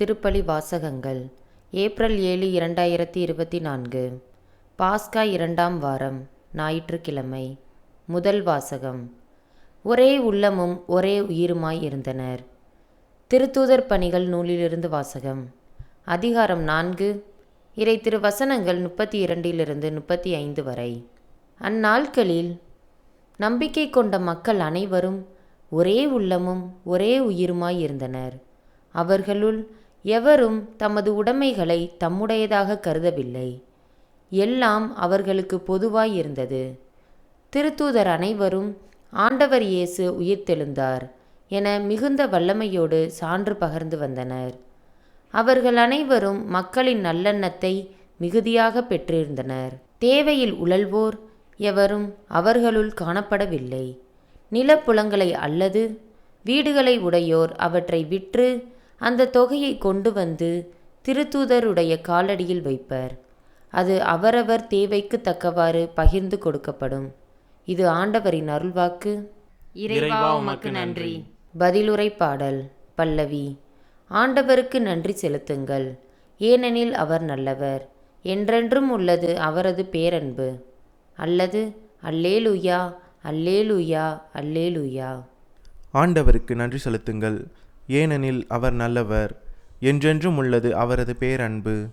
திருப்பலி வாசகங்கள். ஏப்ரல் ஏழு இரண்டாயிரத்தி இருபத்தி நான்கு. பாஸ்கா இரண்டாம் வாரம் ஞாயிற்றுக்கிழமை. முதல் வாசகம். ஒரே உள்ளமும் ஒரே உயிருமாய் இருந்தனர். திருத்தூதர் பணிகள் நூலிலிருந்து வாசகம். அதிகாரம் நான்கு. இறை திருவசனங்கள் முப்பத்தி இரண்டிலிருந்து முப்பத்தி ஐந்து வரை. அந்நாட்களில் நம்பிக்கை கொண்ட மக்கள் அனைவரும் ஒரே உள்ளமும் ஒரே உயிருமாய் இருந்தனர். அவர்களுள் எவரும் தமது உடைமைகளை தம்முடையதாக கருதவில்லை. எல்லாம் அவர்களுக்கு பொதுவாய் இருந்தது திருத்தூதர் அனைவரும் ஆண்டவர் இயேசு உயிர்த்தெழுந்தார் என மிகுந்த வல்லமையோடு சான்று பகர்ந்து வந்தனர். அவர்கள் அனைவரும் மக்களின் நல்லெண்ணத்தை மிகுதியாக பெற்றிருந்தனர். தேவையில் உழல்வோர் எவரும் அவர்களுள் காணப்படவில்லை. நிலப்புலங்களை அல்லது வீடுகளை உடையோர் அவற்றை விற்று அந்த தொகையை கொண்டு வந்து திருத்தூதருடைய காலடியில் வைப்பர். அது அவரவர் தேவைக்கு தக்கவாறு பகிர்ந்து கொடுக்கப்படும். இது ஆண்டவரின் அருள்வாக்கு. இறைவா உமக்கு நன்றி. பதிலுரை பாடல் பல்லவி. ஆண்டவருக்கு நன்றி செலுத்துங்கள். ஏனெனில் அவர் நல்லவர். என்றென்றும் உள்ளது அவரது பேரன்பு. அல்லது அல்லேலுயா அல்லேலுயா அல்லேலுயா. ஆண்டவருக்கு நன்றி செலுத்துங்கள். ஏனெனில் அவர் நல்லவர். என்றென்றும் உள்ளது அவரது பேரன்பு.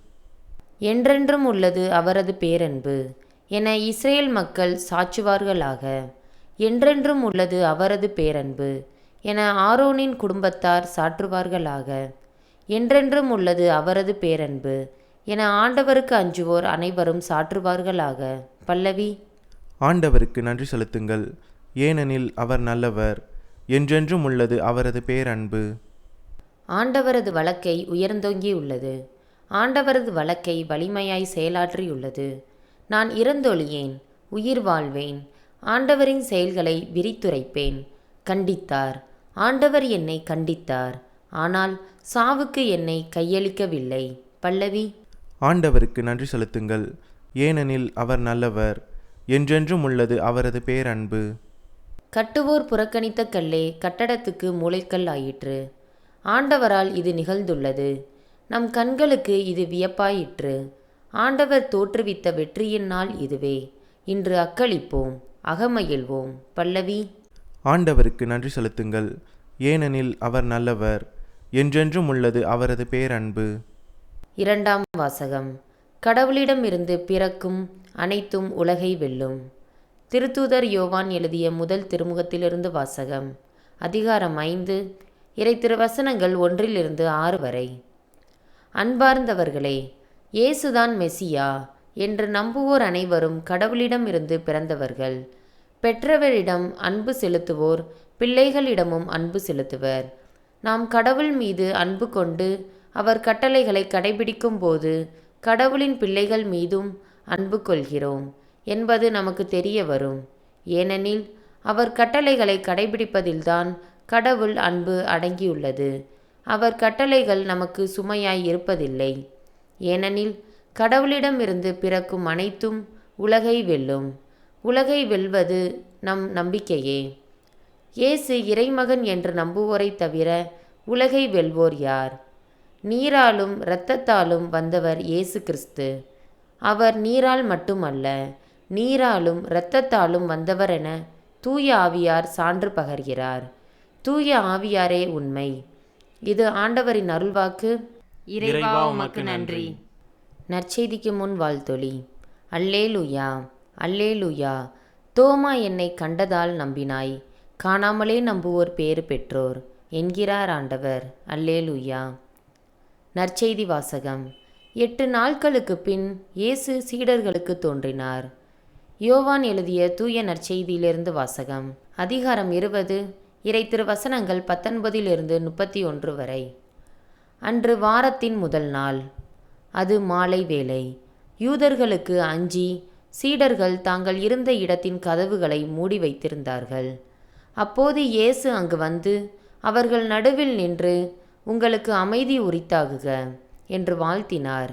என்றென்றும் உள்ளது அவரது பேரன்பு. என இஸ்ரேல் மக்கள் சாற்றுவார்களாக என்றென்றும் உள்ளது அவரது பேரன்பு. என ஆரோனின் குடும்பத்தார் சாற்றுவார்களாக. என்றென்றும் உள்ளது அவரது பேரன்பு. என ஆண்டவருக்கு அஞ்சுவோர் அனைவரும் சாற்றுவார்களாக. பல்லவி. ஆண்டவருக்கு நன்றி செலுத்துங்கள். ஏனெனில் அவர் நல்லவர். என்றென்றும் உள்ளது அவரது பேரன்பு. ஆண்டவரது வழக்கை உயர்ந்தோங்கியுள்ளது ஆண்டவரது வழக்கை வலிமையாய் செயலாற்றியுள்ளது நான் இறந்தொழியேன் உயிர் வாழ்வேன் ஆண்டவரின் செயல்களை விரித்துரைப்பேன். கண்டித்தார். ஆண்டவர் என்னை கண்டித்தார். ஆனால் சாவுக்கு என்னை கையளிக்கவில்லை. பல்லவி. ஆண்டவருக்கு நன்றி செலுத்துங்கள். ஏனெனில் அவர் நல்லவர். என்றென்றும் உள்ளது அவரது பேரன்பு. கட்டுவோர் புறக்கணித்த கல்லே கட்டடத்துக்கு மூளைக்கல் ஆயிற்று. ஆண்டவரால் இது நிகழ்ந்துள்ளது. நம் கண்களுக்கு இது வியப்பாயிற்று. ஆண்டவர் தோற்றுவித்த வெற்றியின் நாள் இதுவே. இன்று அக்களிப்போம் அகமகிழ்வோம். பல்லவி. ஆண்டவருக்கு நன்றி செலுத்துங்கள். ஏனெனில் அவர் நல்லவர். என்றென்றும் உள்ளது அவரது பேரன்பு. இரண்டாம் வாசகம். கடவுளிடமிருந்து பிறக்கும் அனைத்தும் உலகை வெல்லும். திருத்தூதர் யோவான் எழுதிய முதல் திருமுகத்திலிருந்து வாசகம் அதிகாரம் ஐந்து இறை திருவசனங்கள் ஒன்றிலிருந்து ஆறு வரை. அன்பார்ந்தவர்களே இயேசுதான் மெசியா என்று நம்புவோர் அனைவரும் கடவுளிடமிருந்து பிறந்தவர்கள். பெற்றவரிடம் அன்பு செலுத்துவோர் பிள்ளைகளிடமும் அன்பு செலுத்துவர். நாம் கடவுள் மீது அன்பு கொண்டு அவர் கட்டளைகளை கடைபிடிக்கும் போது கடவுளின் பிள்ளைகள் மீதும் அன்பு கொள்கிறோம். என்பது நமக்கு தெரிய வரும். ஏனெனில் அவர் கட்டளைகளை கடைபிடிப்பதில்தான் கடவுள் அன்பு அடங்கியுள்ளது. அவர் கட்டளைகள் நமக்கு சுமையாய் இருப்பதில்லை. ஏனெனில் கடவுளிடமிருந்து பிறக்கும் அனைத்தும் உலகை வெல்லும். உலகை வெல்வது நம் நம்பிக்கையே. இயேசு இறைமகன் என்று நம்புவோரைத் தவிர உலகை வெல்வோர் யார்? நீராலும் இரத்தத்தாலும் வந்தவர் இயேசு கிறிஸ்து. அவர் நீரால் மட்டுமல்ல நீராலும் இரத்தத்தாலும் வந்தவர் என தூய ஆவியார் சான்று பகர்கிறார். தூய ஆவியாரே உண்மை. இது ஆண்டவரின் அருள்வாக்கு. இறைவா உமக்கு நன்றி. நற்செய்திக்கு முன் வாழ்த்தொளி அல்லேலுயா அல்லேலுயா. தோமா என்னை கண்டதால் நம்பினாய். காணாமலே நம்புவோர் பேறு பெற்றோர் என்கிறார் ஆண்டவர். அல்லேலுயா. நற்செய்தி வாசகம். எட்டு நாட்களுக்கு பின் இயேசு சீடர்களுக்கு தோன்றினார். யோவான் எழுதிய தூய நற்செய்தியிலிருந்து வாசகம். அதிகாரம் இருபது. இறை திருவசனங்கள் பத்தொன்பதிலிருந்து முப்பத்தி ஒன்று வரை. அன்று வாரத்தின் முதல் நாள். அது மாலை வேளை. யூதர்களுக்கு அஞ்சி சீடர்கள் தாங்கள் இருந்த இடத்தின் கதவுகளை மூடி வைத்திருந்தார்கள். அப்போது இயேசு அங்கு வந்து அவர்கள் நடுவில் நின்று உங்களுக்கு அமைதி உரித்தாகுக என்று வாழ்த்தினார்.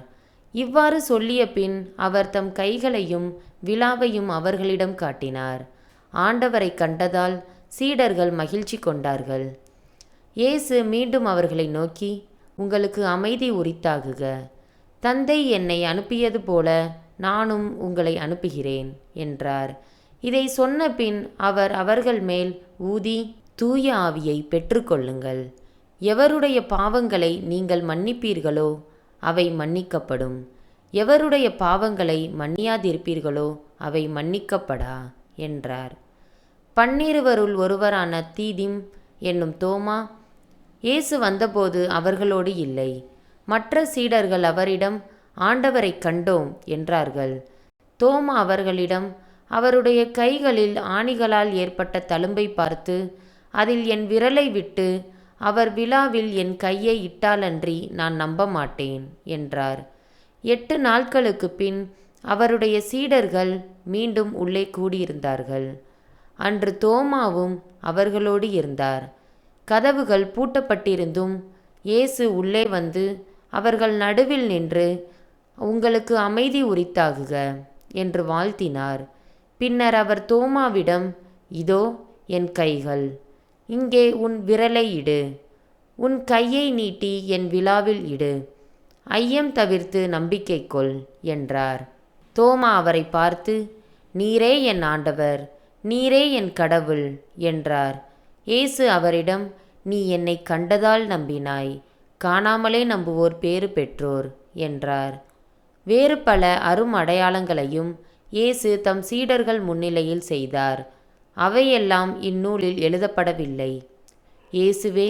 இவ்வாறு சொல்லிய பின் அவர் தம் கைகளையும் விழாவையும் அவர்களிடம் காட்டினார். ஆண்டவரை கண்டதால் சீடர்கள் மகிழ்ச்சி கொண்டார்கள். இயேசு மீண்டும் அவர்களை நோக்கி உங்களுக்கு அமைதி உரித்தாகுக. தந்தை என்னை அனுப்பியது போல நானும் உங்களை அனுப்புகிறேன் என்றார். இதை சொன்ன பின் அவர் அவர்கள் மேல் ஊதி தூய ஆவியை பெற்றுக்கொள்ளுங்கள். எவருடைய பாவங்களை நீங்கள் மன்னிப்பீர்களோ அவை மன்னிக்கப்படும். எவருடைய பாவங்களை மன்னியாதிருப்பீர்களோ அவை மன்னிக்கப்படா என்றார். பன்னிருவருள் ஒருவரான தீதிம் என்னும் தோமா இயேசு வந்தபோது அவர்களோடு இல்லை. மற்ற சீடர்கள் அவரிடம் ஆண்டவரை கண்டோம் என்றார்கள். தோமா அவர்களிடம் அவருடைய கைகளில் ஆணிகளால் ஏற்பட்ட தழும்பை பார்த்து அதில் என் விரலை விட்டு அவர் விழாவில் என் கையை இட்டாலன்றி நான் நம்ப மாட்டேன் என்றார். எட்டு நாட்களுக்கு பின் அவருடைய சீடர்கள் மீண்டும் உள்ளே கூடியிருந்தார்கள். அன்று தோமாவும் அவர்களோடு இருந்தார். கதவுகள் பூட்டப்பட்டிருந்தும் இயேசு உள்ளே வந்து அவர்கள் நடுவில் நின்று உங்களுக்கு அமைதி உரித்தாகுக என்று வாழ்த்தினார். பின்னர் அவர் தோமாவிடம் இதோ என் கைகள் இங்கே உன் விரலை இடு. உன் கையை நீட்டி என் விழாவில் இடு. ஐயம் தவிர்த்து நம்பிக்கை கொள் என்றார். தோமா அவரை பார்த்து நீரே என் ஆண்டவர் நீரே என் கடவுள் என்றார். இயேசு அவரிடம் நீ என்னை கண்டதால் நம்பினாய் காணாமலே நம்புவோர் பேறு பெற்றோர் என்றார். வேறு பல அரும் அடையாளங்களையும் இயேசு தம் சீடர்கள் முன்னிலையில் செய்தார். அவையெல்லாம் இந்நூலில் எழுதப்படவில்லை. இயேசுவே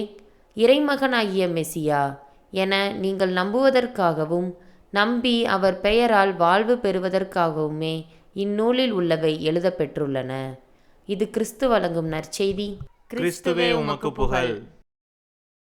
இறைமகனாகிய மெசியா என நீங்கள் நம்புவதற்காகவும் நம்பி அவர் பெயரால் வாழ்வு பெறுவதற்காகவுமே இந்நூலில் உள்ளவை எழுதப்பெற்றுள்ளன. இது கிறிஸ்து வழங்கும் நற்செய்தி. கிறிஸ்துவே உமக்கு புகழ்.